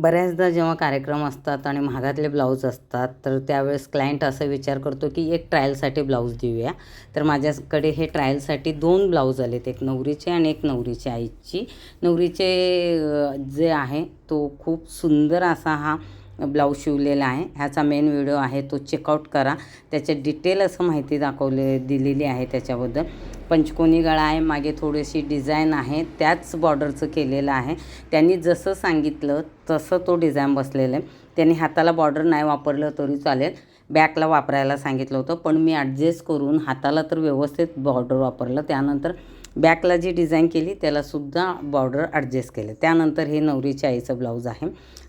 बऱ्याचदा जेव्हा कार्यक्रम असतात आणि महागातले ब्लाऊज असतात तर त्यावेळेस क्लायंट असा विचार करतो की एक ट्रायलसाठी ब्लाऊज देऊया. तर माझ्याकडे हे ट्रायलसाठी दोन ब्लाऊज आलेत एक नवरीचे आणि एक नवरीच्या आईची. नवरीचे जे आहे तो खूप सुंदर असा हा ब्लाऊज शिवलेला आहे. ह्याचा मेन व्हिडिओ आहे तो चेकआउट करा. त्याचे डिटेल असं माहिती दाखवले दिलेली आहे त्याच्याबद्दल. पंचकोनी गळा आहे मागे थोडीशी डिझाईन आहे. त्याच बॉर्डरचं केलेलं आहे. त्यांनी जसं सांगितलं तसं तो डिझाईन बसलेलं आहे. त्यांनी हाताला बॉर्डर नाही वापरलं तरी चालेल. बॅकला वापरायला सांगितलं होतं पण मी ॲडजस्ट करून हाताला तर व्यवस्थित बॉर्डर वापरलं. त्यानंतर बॅकला जी डिझाईन केली त्यालासुद्धा बॉर्डर ॲडजस्ट केलं. त्यानंतर हे नवरीच्या आईचं ब्लाऊज आहे.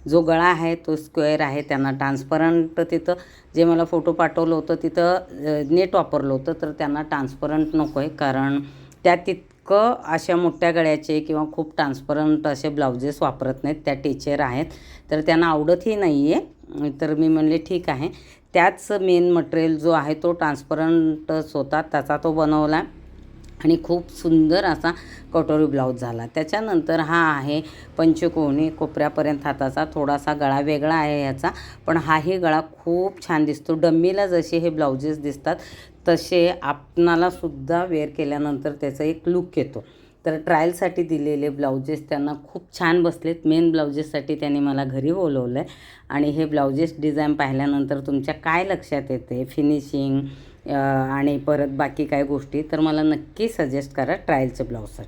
जो गळा आहे तो स्क्वेअर आहे त्यांना ट्रान्सपरंट तिथं जे मला फोटो पाठवलं होतं तिथं नेट वापरलं होतं तर त्यांना ट्रान्सपरंट नको आहे कारण त्या तितकं अशा मोठ्या गळ्याचे किंवा खूप ट्रान्सपरंट असे ब्लाउजेस वापरत नाहीत. त्या टीचर आहेत. तर त्यांना आवडतही नाही आहे तर मी म्हणले ठीक आहे. त्याच मेन मटेरियल जो आहे तो ट्रान्सपरंटच होता. त्याचा तो बनवला आणि खूप सुंदर असा कटोरी ब्लाऊज झाला. त्याच्यानंतर हा आहे पंचकोणी कोपऱ्यापर्यंत हाताचा. थोडासा गळा वेगळा आहे ह्याचा पण हाही गळा खूप छान दिसतो. डम्मीला जसे हे ब्लाउजेस दिसतात तसे आपणालासुद्धा वेअर केल्यानंतर त्याचा एक लुक येतो. तर ट्रायलसाठी दिलेले ब्लाउजेस त्यांना खूप छान बसलेत. मेन ब्लाउजेससाठी त्यांनी मला घरी बोलवलं आहे आणि हे ब्लाउजेस डिझाईन पाहिल्यानंतर तुमच्या काय लक्षात येते? फिनिशिंग आणि परत बाकी काय गोष्टी? तर मला नक्की सजेस्ट करा ट्रायलचे ब्लाऊजसाठी